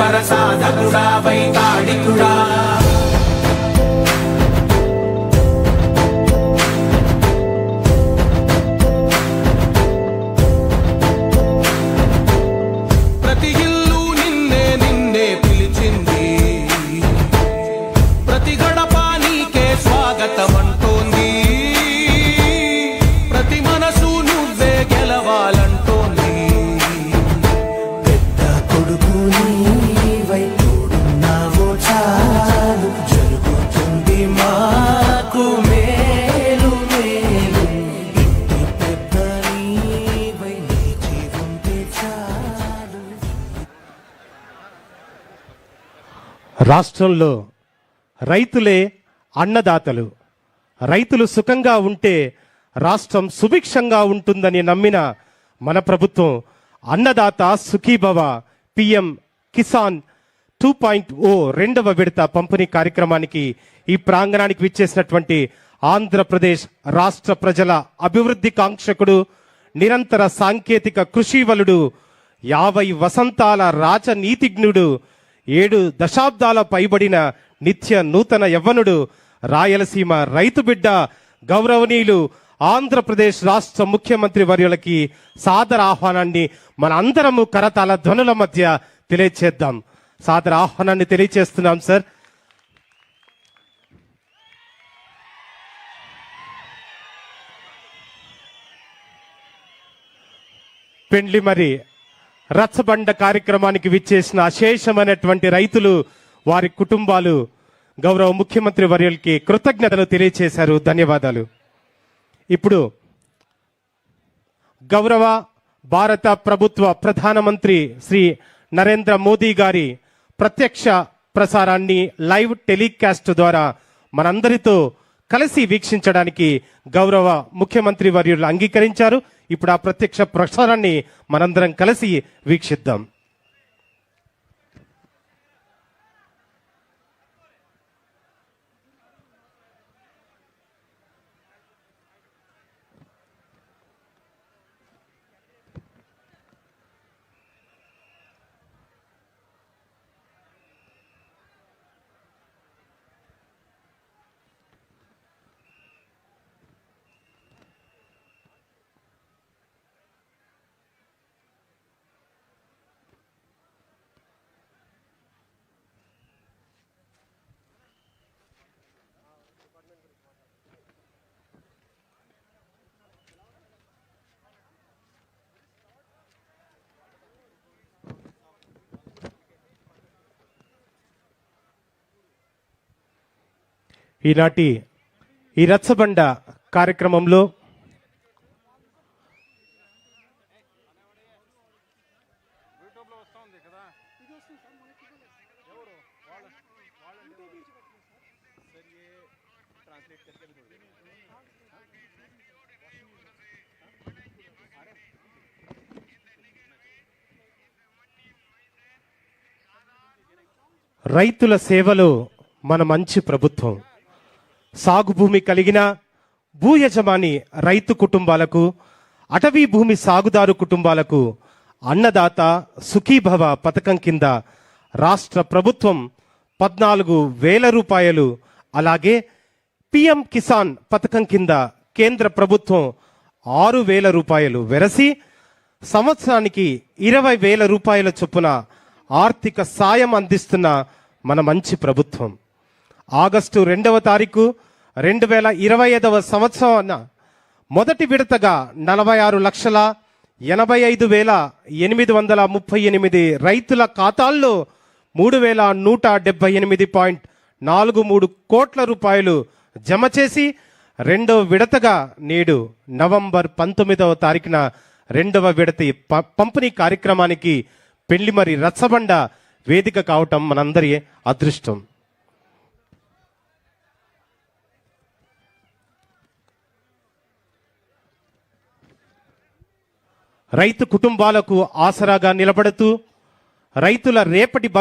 వర సాధకుడా రాష్ట్రంలో రైతులే అన్నదాతలు. రైతులు సుఖంగా ఉంటే రాష్ట్రం సుభిక్షంగా ఉంటుందని నమ్మిన మన ప్రభుత్వం Annadata Sukhibhava PM Kisan two point O రెండవ విడత పంపిణీ కార్యక్రమానికి ఈ ప్రాంగణానికి విచ్చేసినటువంటి ఆంధ్రప్రదేశ్ రాష్ట్ర ప్రజల అభివృద్ధి కాంక్షకుడు నిరంతర సాంకేతిక కృషివలుడు యాభై వసంతాల రాజనీతిజ్ఞుడు ఏడు దశాబ్దాల పైబడిన నిత్య నూతన యవ్వనుడు రాయలసీమ రైతు బిడ్డ గౌరవనీయులు ఆంధ్రప్రదేశ్ రాష్ట్ర ముఖ్యమంత్రి వర్యులకి సాదర ఆహ్వానాన్ని మన అందరము కరతాల ధ్వనుల మధ్య తెలియచేద్దాం. సాదర ఆహ్వానాన్ని తెలియచేస్తున్నాం సార్. పెండ్లి మరి రచ్చబండ కార్యక్రమానికి విచ్చేసిన అశేషమైనటువంటి రైతులు వారి కుటుంబాలు గౌరవ ముఖ్యమంత్రి వర్యులకి కృతజ్ఞతలు తెలియచేశారు. ధన్యవాదాలు. ఇప్పుడు గౌరవ భారత ప్రభుత్వ ప్రధానమంత్రి శ్రీ నరేంద్ర మోదీ గారి ప్రత్యక్ష ప్రసారాన్ని లైవ్ టెలికాస్ట్ ద్వారా మనందరితో కలిసి వీక్షించడానికి గౌరవ ముఖ్యమంత్రి వర్యులు అంగీకరించారు. ఇప్పుడు ఆ ప్రత్యక్ష ప్రసారాన్ని మనందరం కలిసి వీక్షిద్దాం. ఈనాటి ఈ రచ్చబండ కార్యక్రమంలో రైతుల సేవలో మన మంచి ప్రభుత్వం. సాగు భూమి కలిగిన భూ యజమాని రైతు కుటుంబాలకు అటవీ భూమి సాగుదారు కుటుంబాలకు అన్నదాత సుఖీభవ పథకం కింద రాష్ట్ర ప్రభుత్వం పద్నాలుగు వేల రూపాయలు అలాగే పిఎం కిసాన్ పథకం కింద కేంద్ర ప్రభుత్వం ఆరు వేల రూపాయలు వెరసి సంవత్సరానికి ఇరవై వేల రూపాయల చొప్పున ఆర్థిక సాయం అందిస్తున్న మన మంచి ప్రభుత్వం. ఆగస్టు రెండవ తారీఖు రెండు వేల ఇరవై ఐదవ సంవత్సరాన మొదటి విడతగా నలభై ఆరు లక్షల ఎనభై ఐదు వేల ఎనిమిది వందల ముప్పై ఎనిమిది రైతుల ఖాతాల్లో మూడు వేల నూట డెబ్బై ఎనిమిది పాయింట్ నాలుగు మూడు కోట్ల రూపాయలు జమ చేసి రెండవ విడతగా నేడు నవంబర్ పంతొమ్మిదవ తారీఖున రెండవ విడత పంపిణీ కార్యక్రమానికి పెళ్ళిమరి రచ్చబండ వేదిక కావటం మనందరి అదృష్టం. రైతు కుటుంబాలకు ఆసరాగా నిలబడుతూ రైతుల రేపటి భవి